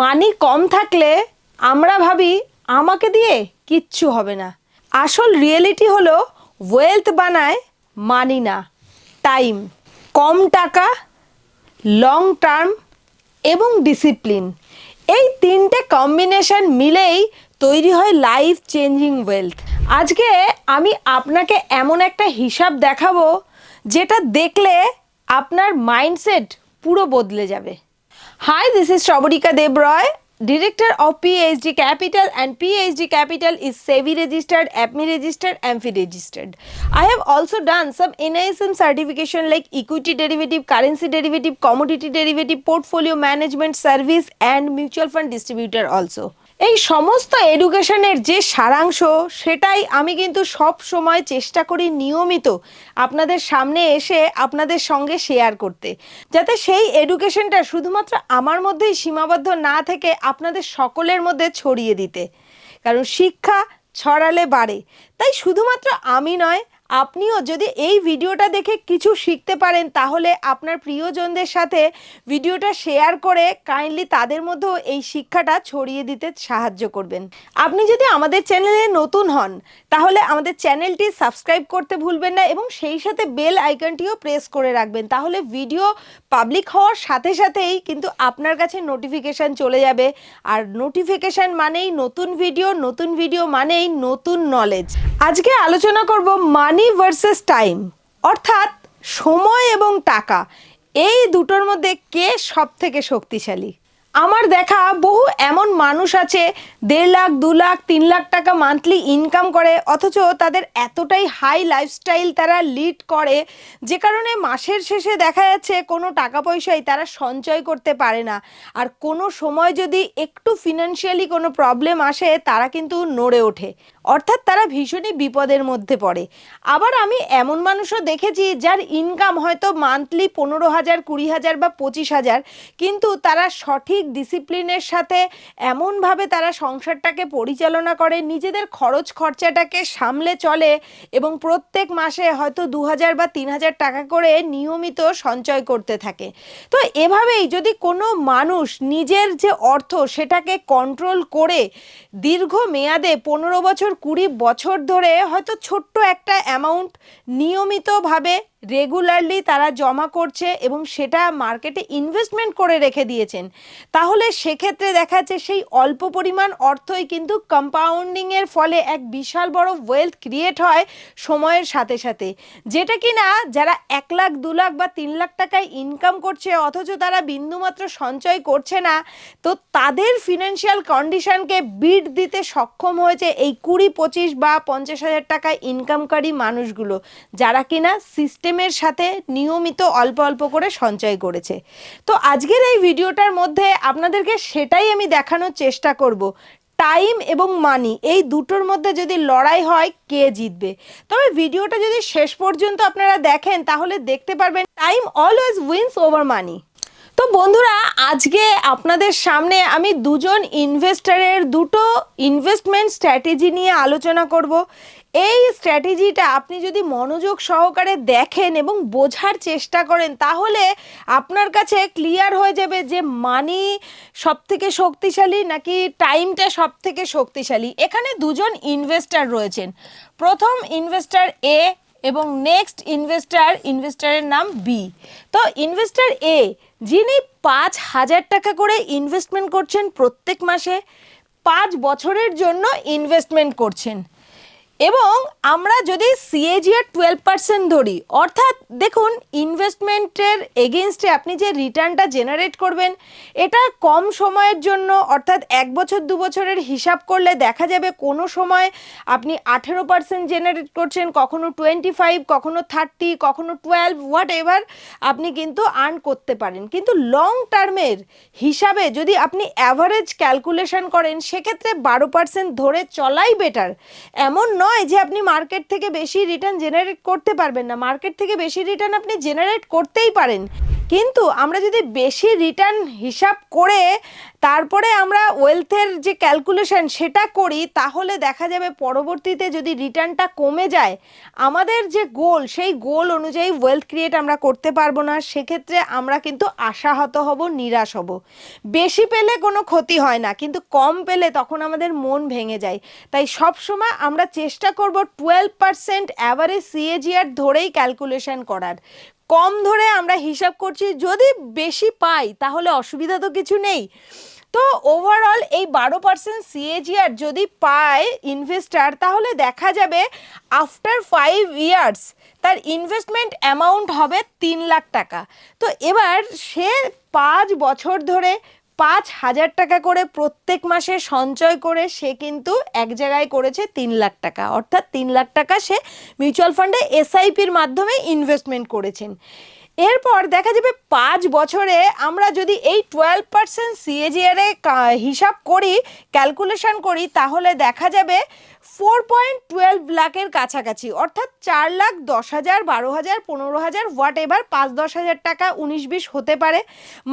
মানি কম থাকলে আমরা ভাবি আমাকে দিয়ে কিচ্ছু হবে না। আসল রিয়েলিটি হলো ওয়েলথ বানায় মানি না টাইম কম টাকা লং টার্ম এবং ডিসিপ্লিন এই তিনটে কম্বিনেশন মিলেই তৈরি হয় লাইফ চেঞ্জিং ওয়েলথ আজকে আমি আপনাকে এমন একটা হিসাব দেখাবো যেটা দেখলে আপনার মাইন্ডসেট পুরো বদলে যাবে। Hi, this is Shravarika Debroy, Director of PhD Capital and PhD Capital is SEBI registered, APME registered, AMFI registered. I have also done some NISM certification like equity derivative, currency derivative, commodity derivative, portfolio management service and mutual fund distributor also. এই সমস্ত এডুকেশনের যে সারাংশ, সেটাই আমি কিন্তু সব সময় চেষ্টা করি নিয়মিত আপনাদের সামনে এসে আপনাদের সঙ্গে শেয়ার করতে। যাতে সেই এডুকেশনটা শুধুমাত্র আমার মধ্যেই সীমাবদ্ধ না থেকে আপনাদের সকলের মধ্যে ছড়িয়ে দিতে। কারণ শিক্ষা ছড়ালে বাড়ে। তাই শুধুমাত্র আমি নয় আপনিও যদি এই ভিডিওটা দেখে কিছু শিখতে পারেন, তাহলে আপনার প্রিয়জনদের সাথে ভিডিওটা শেয়ার করে কাইন্ডলি তাদের মধ্যেও এই শিক্ষাটা ছড়িয়ে দিতে সাহায্য করবেন। আপনি যদি আমাদের চ্যানেলে নতুন হন, তাহলে আমাদের চ্যানেলটি সাবস্ক্রাইব করতে ভুলবেন না এবং সেই সাথে বেল আইকনটিও প্রেস করে রাখবেন। তাহলে ভিডিও পাবলিক হওয়ার সাথে সাথেই কিন্তু আপনার কাছে নোটিফিকেশান চলে যাবে। আর নোটিফিকেশান মানেই নতুন ভিডিও নতুন ভিডিও মানেই নতুন নলেজ আজকে আলোচনা করব মানি ভার্সেস টাইম অর্থাৎ সময় এবং টাকা, এই দুটোর মধ্যে কে সব থেকে শক্তিশালী? আমার দেখা বহু এমন মানুষ আছে, দেড় লাখ, দু লাখ, তিন লাখ টাকা মান্থলি ইনকাম করে, অথচ তাদের এতটাই হাই লাইফস্টাইল তারা লিড করে, যে কারণে মাসের শেষে দেখা যাচ্ছে কোনো টাকা পয়সাই তারা সঞ্চয় করতে পারে না। আর কোনো সময় যদি একটু ফিনান্সিয়ালি কোনো প্রবলেম আসে, তারা কিন্তু নড়ে ওঠে। অর্থাৎ তারা ভীষণই বিপদের মধ্যে পড়ে। আবার আমি এমন মানুষও দেখেছি যার ইনকাম হয়তো মান্থলি পনেরো হাজার, কুড়ি হাজার বা পঁচিশ হাজার, কিন্তু তারা সঠিক ডিসিপ্লিনের সাথে এমনভাবে তারা সংসারটাকে পরিচালনা করে, নিজেদের খরচ খরচাটাকে সামলে চলে এবং প্রত্যেক মাসে হয়তো দু হাজার বা তিন হাজার টাকা করে নিয়মিত সঞ্চয় করতে থাকে। তো এভাবেই যদি কোনো মানুষ নিজের যে অর্থ সেটাকে কন্ট্রোল করে দীর্ঘ মেয়াদে পনেরো বছর কুড়ি বছর ধরে হয়তো ছোট্ট একটা অ্যামাউন্ট নিয়মিতভাবে রেগুলারলি তারা জমা করছে এবং সেটা মার্কেটে ইনভেস্টমেন্ট করে রেখে দিয়েছেন। তাহলে সেক্ষেত্রে দেখা যাচ্ছে সেই অল্প পরিমাণ অর্থই কিন্তু কম্পাউন্ডিংয়ের ফলে এক বিশাল বড় ওয়েলথ ক্রিয়েট হয় সময়ের সাথে সাথে। যেটা কি না, যারা এক লাখ, দু লাখ বা তিন লাখ টাকায় ইনকাম করছে, অথচ তারা বিন্দুমাত্র সঞ্চয় করছে না, তো তাদের ফিনান্সিয়াল কন্ডিশনকে বিট দিতে সক্ষম হয়েছে এই কুড়ি, পঁচিশ বা পঞ্চাশ হাজার টাকা ইনকামকারী মানুষগুলো, যারা কিনা সিস্টেমের সাথে নিয়মিত অল্প অল্প করে সঞ্চয় করেছে। তো আজকের এই ভিডিওটার মধ্যে আপনাদেরকে সেটাই আমি দেখানোর চেষ্টা করব, টাইম এবং মানি। এই দুটোর মধ্যে যদি লড়াই হয়, কে জিতবে? তবে ভিডিওটা যদি শেষ পর্যন্ত আপনারা দেখেন, তাহলে দেখতে পারবেন time always wins over money. তো বন্ধুরা, আজকে আপনাদের সামনে আমি দুজন ইনভেস্টারের দুটো ইনভেস্টমেন্ট স্ট্র্যাটেজি নিয়ে আলোচনা করব। এই স্ট্র্যাটেজিটা আপনি যদি মনোযোগ সহকারে দেখেন এবং বোঝার চেষ্টা করেন, তাহলে আপনার কাছে ক্লিয়ার হয়ে যাবে যে মানি সব থেকে শক্তিশালী নাকি টাইমটা সব থেকে শক্তিশালী। এখানে দুজন ইনভেস্টার রয়েছেন। প্রথম ইনভেস্টার এ এবং নেক্সট ইনভেস্টার ইনভেস্টারের নাম বি তো ইনভেস্টার এ যিনি পাঁচ হাজার টাকা করে ইনভেস্টমেন্ট করছেন প্রত্যেক মাসে, পাঁচ বছরের জন্য ইনভেস্টমেন্ট করছেন। এবং আমরা যদি সিএজিআর টুয়েলভ পার্সেন্ট ধরি, অর্থাৎ দেখুন ইনভেস্টমেন্টের এগেনস্টে আপনি যে রিটার্নটা জেনারেট করবেন, এটা কম সময়ের জন্য, অর্থাৎ এক বছর, দু বছরের হিসাব করলে দেখা যাবে কোনো সময় আপনি আঠেরো পার্সেন্ট জেনারেট করছেন, কখনো টোয়েন্টি ফাইভ কখনো থার্টি কখনো টুয়েলভ হোয়াট এভার আপনি কিন্তু আর্ন করতে পারেন। কিন্তু লং টার্মের হিসাবে যদি আপনি অ্যাভারেজ ক্যালকুলেশন করেন, সেক্ষেত্রে বারো পার্সেন্ট ধরে চলাই বেটার এমন নয় যে আপনি মার্কেট থেকে বেশি রিটার্ন জেনারেট করতে পারবেন না। মার্কেট থেকে বেশি রিটার্ন আপনি জেনারেট করতেই পারেন। কিন্তু আমরা যদি বেশি রিটার্ন হিসাব করে তারপরে আমরা ওয়েলথের যে ক্যালকুলেশন সেটা করি, তাহলে দেখা যাবে পরবর্তীতে যদি রিটার্নটা কমে যায়, আমাদের যে গোল সেই গোল অনুযায়ী ওয়েলথ ক্রিয়েট আমরা করতে পারব না। সেক্ষেত্রে আমরা কিন্তু আশাহত হব, নিরাশ হব। বেশি পেলে কোনো ক্ষতি হয় না, কিন্তু কম পেলে তখন আমাদের মন ভেঙে যায়। তাই সব সময় আমরা চেষ্টা করব টুয়েলভ পার্সেন্ট অ্যাভারেজ সিএজিআর ধরেই ক্যালকুলেশন করার। কম ধরে আমরা হিসাব করছি, যদি বেশি পাই তাহলে অসুবিধা তো কিছু নেই। তো ওভারঅল এই বারো পার্সেন্ট সিএজিআর যদি পায় ইনভেস্টার তাহলে দেখা যাবে আফটার ফাইভ ইয়ার্স তার ইনভেস্টমেন্ট অ্যামাউন্ট হবে তিন লাখ টাকা। তো এবার সে পাঁচ বছর ধরে পাঁচ হাজার টাকা করে প্রত্যেক মাসে সঞ্চয় করে সে কিন্তু এক জায়গায় করেছে তিন লাখ টাকা। অর্থাৎ তিন লাখ টাকা সে মিউচুয়াল ফান্ডে এসআইপির মাধ্যমে ইনভেস্টমেন্ট করেছেন। এরপর দেখা যাবে পাঁচ বছরে আমরা যদি এই টুয়েলভ পার্সেন্ট সিএজিআরে হিসাব করি ক্যালকুলেশন করি, তাহলে দেখা যাবে ফোর পয়েন্ট টুয়েলভ লাখের কাছাকাছি, অর্থাৎ চার লাখ দশ হাজার বারো হাজার পনেরো হাজার হোয়াট এভার পাঁচ দশ হাজার টাকা উনিশ বিশ হতে পারে।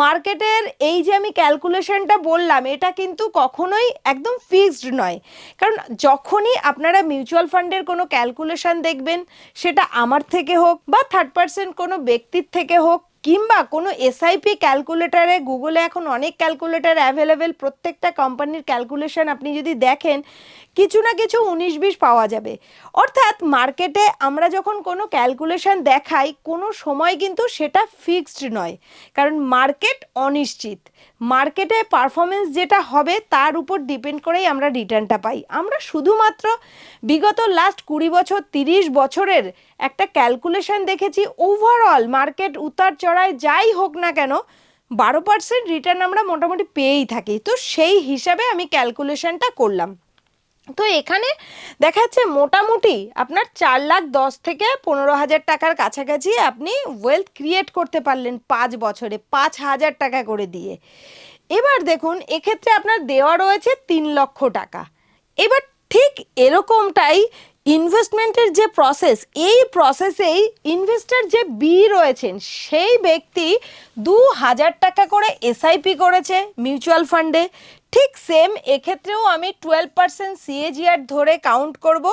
মার্কেটের এই যে আমি ক্যালকুলেশনটা বললাম, এটা কিন্তু কখনোই একদম ফিক্সড নয়। কারণ যখনই আপনারা মিউচুয়াল ফান্ডের কোনো ক্যালকুলেশন দেখবেন, সেটা আমার থেকে হোক বা থার্ড পার্সেন্ট কোনো ব্যক্তির থেকে হোক, কিংবা কোনো এসআইপি ক্যালকুলেটারে গুগলে এখন অনেক ক্যালকুলেটার অ্যাভেলেবেল প্রত্যেকটা কোম্পানির ক্যালকুলেশন আপনি যদি দেখেন কিছু না কিছু উনিশ বিশ পাওয়া যাবে। অর্থাৎ মার্কেটে আমরা যখন কোনো ক্যালকুলেশন দেখাই, কোনো সময় কিন্তু সেটা ফিক্সড নয়। কারণ মার্কেট অনিশ্চিত। মার্কেটে পারফরমেন্স যেটা হবে, তার উপর ডিপেন্ড করেই আমরা রিটার্নটা পাই। আমরা শুধুমাত্র বিগত লাস্ট কুড়ি বছর, তিরিশ বছরের একটা ক্যালকুলেশন দেখেছি ওভারঅল মার্কেট উতার চড়ায় যাই হোক না কেন, বারো পার্সেন্ট রিটার্ন আমরা মোটামুটি পেয়েই থাকি। তো সেই হিসাবে আমি ক্যালকুলেশনটা করলাম। তো এখানে দেখা যাচ্ছে মোটামুটি আপনার চার লাখ দশ থেকে পনেরো হাজার টাকার কাছাকাছি আপনি ওয়েলথ ক্রিয়েট করতে পারলেন পাঁচ বছরে, পাঁচ হাজার টাকা করে দিয়ে। এবার দেখুন, এক্ষেত্রে আপনার দেওয়া রয়েছে তিন লক্ষ টাকা। এবার ঠিক এরকমটাই ইনভেস্টমেন্টের যে প্রসেস এই প্রসেসেই ইনভেস্টর যে বি রয়েছেন, সেই ব্যক্তি দু হাজার টাকা করে এসআইপি করেছে মিউচুয়াল ফান্ডে ঠিক সেম এক্ষেত্রেও আমি টুয়েলভ পার্সেন্ট সিএজিআর ধরে কাউন্ট করব।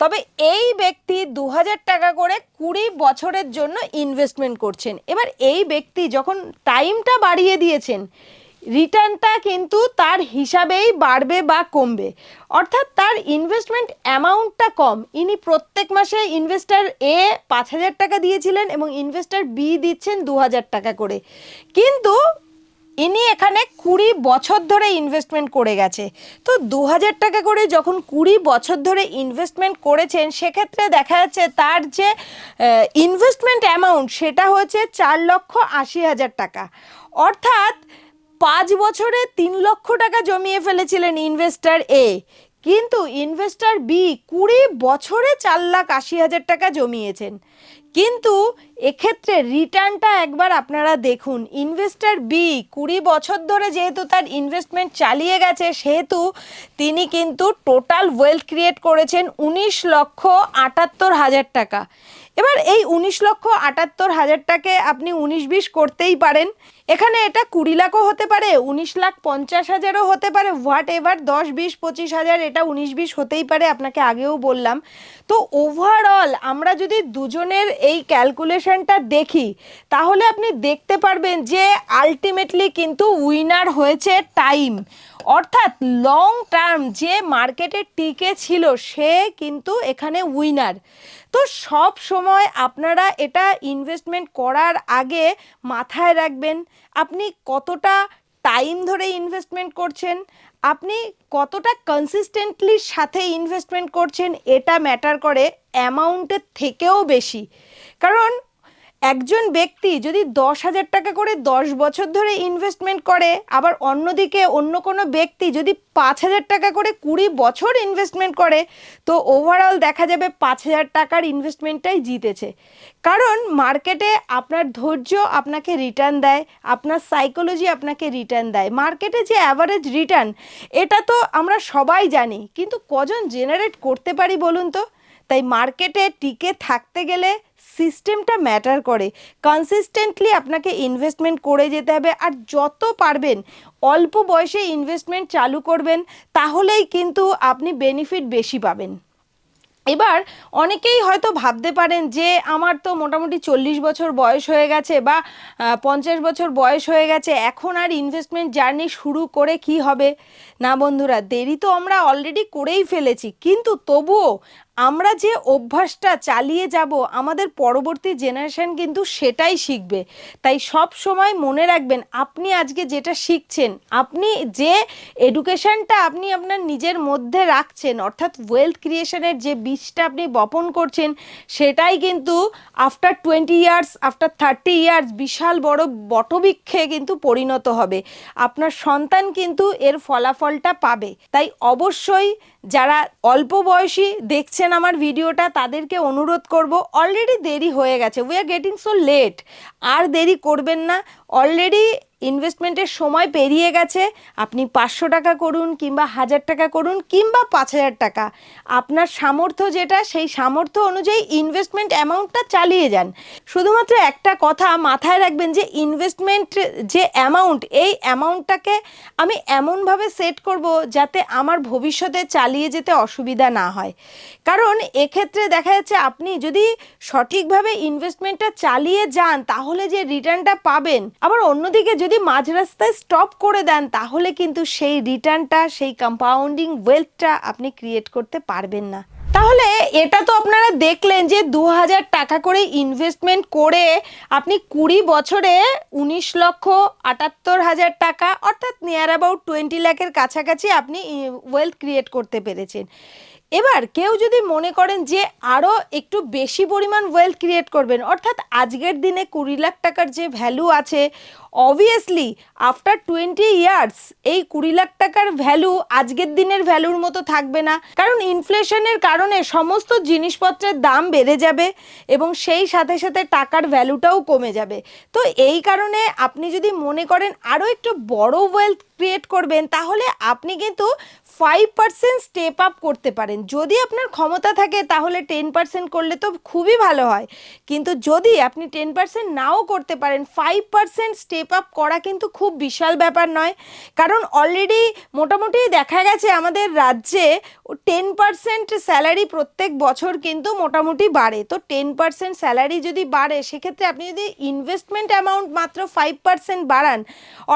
তবে এই ব্যক্তি দু হাজার টাকা করে কুড়ি বছরের জন্য ইনভেস্টমেন্ট করছেন। এবার এই ব্যক্তি যখন টাইমটা বাড়িয়ে দিয়েছেন রিটার্নটা কিন্তু তার হিসাবেই বাড়বে বা কমবে। অর্থাৎ তার ইনভেস্টমেন্ট অ্যামাউন্টটা কম। ইনি প্রত্যেক মাসে ইনভেস্টার এ পাঁচ হাজার টাকা দিয়েছিলেন এবং ইনভেস্টার বি দিচ্ছেন দু হাজার টাকা করে। কিন্তু ইনি এখানে কুড়ি বছর ধরে ইনভেস্টমেন্ট করে গেছে। তো দু হাজার টাকা করে যখন কুড়ি বছর ধরে ইনভেস্টমেন্ট করেছেন, সেক্ষেত্রে দেখা যাচ্ছে তার যে ইনভেস্টমেন্ট অ্যামাউন্ট সেটা হচ্ছে চার লক্ষ আশি হাজার টাকা। অর্থাৎ পাঁচ বছরে তিন লক্ষ টাকা জমিয়ে ফেলেছিলেন ইনভেস্টার এ কিন্তু ইনভেস্টার বি কুড়ি বছরে চার লাখ আশি হাজার টাকা জমিয়েছেন। কিন্তু এক্ষেত্রে রিটার্নটা একবার আপনারা দেখুন। ইনভেস্টার বি কুড়ি বছর ধরে যেহেতু তার ইনভেস্টমেন্ট চালিয়ে গেছে, সেহেতু তিনি কিন্তু টোটাল ওয়েলথ ক্রিয়েট করেছেন উনিশ লক্ষ আটাত্তর হাজার টাকা। এবার এই উনিশ লক্ষ আটাত্তর হাজার টাকা আপনি উনিশ বিশ করতেই পারেন। এখানে এটা কুড়ি লাখও হতে পারে, উনিশ লাখ পঞ্চাশ হাজারও হতে পারে, হোয়াট এভার, দশ বিশ, পঁচিশ হাজার, এটা উনিশ বিশ হতেই পারে, আপনাকে আগেও বললাম। তো ওভারঅল আমরা যদি দুজনের এই ক্যালকুলেশনটা দেখি, তাহলে আপনি দেখতে পারবেন যে আলটিমেটলি কিন্তু উইনার হয়েছে টাইম অর্থাৎ লং টার্ম যে মার্কেটে টিকে ছিল, সে কিন্তু এখানে উইনার তো সব সময় আপনারা এটা ইনভেস্টমেন্ট করার আগে মাথায় রাখবেন, আপনি কতটা টাইম ধরে ইনভেস্টমেন্ট করছেন, আপনি কতটা কনসিস্টেন্টলির সাথে ইনভেস্টমেন্ট করছেন, এটা ম্যাটার করে অ্যামাউন্টের থেকেও বেশি। কারণ একজন ব্যক্তি যদি দশ হাজার টাকা করে দশ বছর ধরে ইনভেস্টমেন্ট করে, আবার অন্যদিকে অন্য কোনো ব্যক্তি যদি পাঁচ হাজার টাকা করে কুড়ি বছর ইনভেস্টমেন্ট করে, তো ওভারঅল দেখা যাবে পাঁচ হাজার টাকার ইনভেস্টমেন্টটাই জিতেছে। কারণ মার্কেটে আপনার ধৈর্য আপনাকে রিটার্ন দেয়, আপনার সাইকোলজি আপনাকে রিটার্ন দেয়। মার্কেটে যে অ্যাভারেজ রিটার্ন এটা তো আমরা সবাই জানি, কিন্তু কজন জেনারেট করতে পারি বলুন তো? তাই মার্কেটে টিকে থাকতে গেলে সিস্টেমটা ম্যাটার করে। কনসিস্টেন্টলি আপনাকে ইনভেস্টমেন্ট করে যেতে হবে আর যত পারবেন, অল্প বয়সে ইনভেস্টমেন্ট চালু করবেন, তাহলেই কিন্তু আপনি বেনিফিট বেশি পাবেন। এবার অনেকেই হয়তো ভাবতে পারেন যে, আমার তো মোটামুটি চল্লিশ বছর বয়স হয়ে গেছে বা পঞ্চাশ বছর বয়স হয়ে গেছে, এখন আর ইনভেস্টমেন্ট জার্নি শুরু করে কি হবে? না বন্ধুরা, দেরি তো আমরা অলরেডি করেই ফেলেছি। কিন্তু তবুও আমরা যে অভ্যাসটা চালিয়ে যাব, আমাদের পরবর্তী জেনারেশন কিন্তু সেটাই শিখবে। তাই সব সময় মনে রাখবেন, আপনি আজকে যেটা শিখছেন, আপনি যে এডুকেশনটা আপনি আপনার নিজের মধ্যে রাখছেন, অর্থাৎ ওয়েলথ ক্রিয়েশনের যে বীজটা আপনি বপন করছেন, সেটাই কিন্তু after twenty years after thirty years বিশাল বড় বটবৃক্ষে কিন্তু পরিণত হবে। আপনার সন্তান কিন্তু এর ফলাফলটা পাবে। তাই অবশ্যই যারা অল্প বয়সী দেখছেন আমার ভিডিওটা, তাদেরকে অনুরোধ করব অলরেডি দেরি হয়ে গেছে we are getting so late আর দেরি করবেন না অলরেডি ইনভেস্টমেন্টের সময় পেরিয়ে গেছে। আপনি পাঁচশো টাকা করুন কিংবা হাজার টাকা করুন কিংবা পাঁচ হাজার টাকা। আপনার সামর্থ্য যেটা, সেই সামর্থ্য অনুযায়ী ইনভেস্টমেন্ট অ্যামাউন্টটা চালিয়ে যান। শুধুমাত্র একটা কথা মাথায় রাখবেন যে ইনভেস্টমেন্ট যে অ্যামাউন্ট এই অ্যামাউন্টটাকে আমি এমনভাবে সেট করব যাতে আমার ভবিষ্যতে চালিয়ে যেতে অসুবিধা না হয়। কারণ এক্ষেত্রে দেখা যাচ্ছে আপনি যদি সঠিকভাবে ইনভেস্টমেন্টটা চালিয়ে যান, তাহলে যে রিটার্নটা পাবেন, আবার অন্যদিকে যদি মাঝ রাস্তায় স্টপ করে দেন, তাহলে কিন্তু সেই রিটার্নটা সেই কম্পাউন্ডিং ওয়েলথটা আপনি ক্রিয়েট করতে পারবেন না। তাহলে এটা তো আপনারা দেখলেন যে দু হাজার টাকা করে ইনভেস্টমেন্ট করে আপনি কুড়ি বছরে উনিশ লক্ষ আটাত্তর হাজার টাকা, অর্থাৎ নিয়ার অ্যাবাউট টোয়েন্টি লাখের কাছাকাছি আপনি ওয়েলথ ক্রিয়েট করতে পেরেছেন। এবার কেউ যদি মনে করেন যে আরও একটু বেশি পরিমাণ ওয়েলথ ক্রিয়েট করবেন, অর্থাৎ আজকের দিনে কুড়ি লাখ টাকার যে ভ্যালু আছে অবভিয়াসলি আফটার টোয়েন্টি ইয়ার্স এই কুড়ি লাখ টাকার ভ্যালু আজকের দিনের ভ্যালুর মতো থাকবে না। কারণ ইনফ্লেশনের কারণে সমস্ত জিনিসপত্রের দাম বেড়ে যাবে এবং সেই সাথে সাথে টাকার ভ্যালুটাও কমে যাবে। তো এই কারণে আপনি যদি মনে করেন আরও একটু বড় ওয়েলথ ক্রিয়েট করবেন, তাহলে আপনি কিন্তু ফাইভ পার্সেন্ট স্টেপ আপ করতে পারেন। যদি আপনার ক্ষমতা থাকে, তাহলে টেন পার্সেন্ট করলে তো খুবই ভালো হয়। কিন্তু যদি আপনি টেন পার্সেন্ট নাও করতে পারেন ফাইভ পার্সেন্ট স্টেপ আপ করা কিন্তু খুব বিশাল ব্যাপার নয়। কারণ অলরেডি মোটামুটি দেখা গেছে আমাদের রাজ্যে টেন পার্সেন্ট স্যালারি প্রত্যেক বছর কিন্তু মোটামুটি বাড়ে। তো টেন পার্সেন্ট স্যালারি যদি বাড়ে, সেক্ষেত্রে আপনি যদি ইনভেস্টমেন্ট অ্যামাউন্ট মাত্র ফাইভ পার্সেন্ট বাড়ান,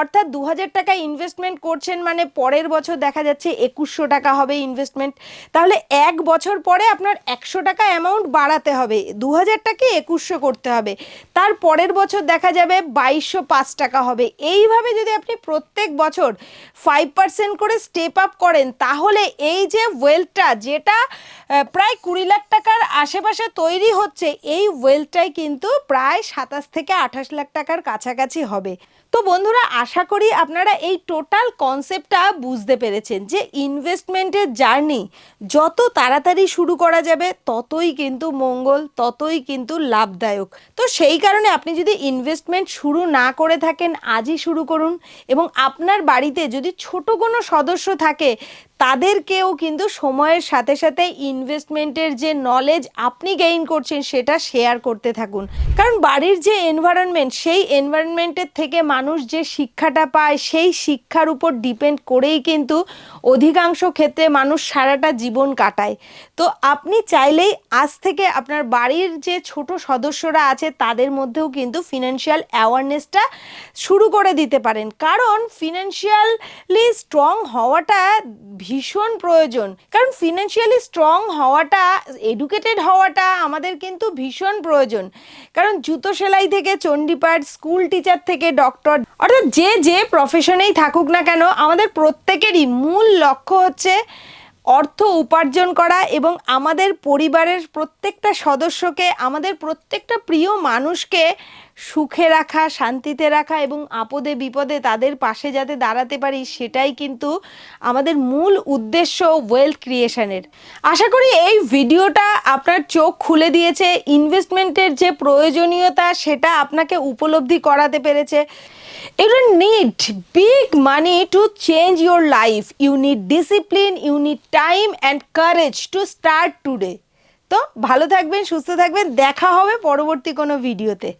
অর্থাৎ দু হাজার টাকা ইনভেস্টমেন্ট করছেন মানে পরের বছর দেখা যাচ্ছে একুশশো টাকা হবে ইনভেস্টমেন্ট তাহলে এক বছর পরে আপনার একশো টাকা অ্যামাউন্ট বাড়াতে হবে। দু হাজার টাকা একুশশো করতে হবে। তার পরের বছর দেখা যাবে বাইশশো পাঁচ টাকা হবে। এইভাবে যদি আপনি প্রত্যেক বছর ফাইভ পার্সেন্ট করে স্টেপ আপ করেন, তাহলে এই যে ওয়েলথটা যেটা প্রায় কুড়ি লাখ টাকার আশেপাশে তৈরি হচ্ছে, এই ওয়েলথটাই কিন্তু প্রায় সাতাশ থেকে আঠাশ লাখ টাকার কাছাকাছি হবে। তো বন্ধুরা, আশা করি আপনারা এই টোটাল কনসেপ্টটা বুঝতে পেরেছেন যে ইনভেস্টমেন্টের জার্নি যত তাড়াতাড়ি শুরু করা যাবে, ততই কিন্তু মঙ্গল, ততই কিন্তু লাভদায়ক। তো সেই কারণে আপনি যদি ইনভেস্টমেন্ট শুরু না করে থাকেন, আজই শুরু করুন এবং আপনার বাড়িতে যদি ছোট কোনো সদস্য থাকে তাদেরকেও কিন্তু সময়ের সাথে সাথে ইনভেস্টমেন্টের যে নলেজ আপনি গেইন করছেন, সেটা শেয়ার করতে থাকুন। কারণ বাড়ির যে এনভায়রনমেন্ট সেই এনভায়রনমেন্টের থেকে মানুষ যে শিক্ষাটা পায়, সেই শিক্ষার উপর ডিপেন্ড করেই কিন্তু অধিকাংশ ক্ষেত্রে মানুষ সারাটা জীবন কাটায়। তো আপনি চাইলেই আজ থেকে আপনার বাড়ির যে ছোট সদস্যরা আছে, তাদের মধ্যেও কিন্তু ফিনান্সিয়াল অ্যাওয়ারনেসটা শুরু করে দিতে পারেন। কারণ ফিনান্সিয়ালি স্ট্রং হওয়াটা ভীষণ প্রয়োজন। কারণ ফিনান্সিয়ালি স্ট্রং হওয়াটা এডুকেটেড হওয়াটা আমাদের কিন্তু ভীষণ প্রয়োজন। কারণ জুতো সেলাই থেকে চণ্ডীপাঠ স্কুল টিচার থেকে ডক্টর অর্থাৎ যে যে প্রফেশনেই থাকুক না কেন, আমাদের প্রত্যেকেরই মূল লক্ষ্য হচ্ছে অর্থ উপার্জন করা এবং আমাদের পরিবারের প্রত্যেকটা সদস্যকে, আমাদের প্রত্যেকটা প্রিয় মানুষকে সুখে রাখা শান্তিতে রাখা এবং আপদে বিপদে তাদের পাশে যাতে দাঁড়াতে পারি সেটাই কিন্তু আমাদের মূল উদ্দেশ্য ওয়েলথ ক্রিয়েশনের আশা করি এই ভিডিওটা আপনার চোখ খুলে দিয়েছে ইনভেস্টমেন্টের যে প্রয়োজনীয়তা সেটা আপনাকে উপলব্ধি করাতে পেরেছে You don't need big money to change your life. You need discipline, you need time and courage to start. তো ভালো থাকবেন সুস্থ থাকবেন দেখা হবে পরবর্তী কোনো ভিডিওতে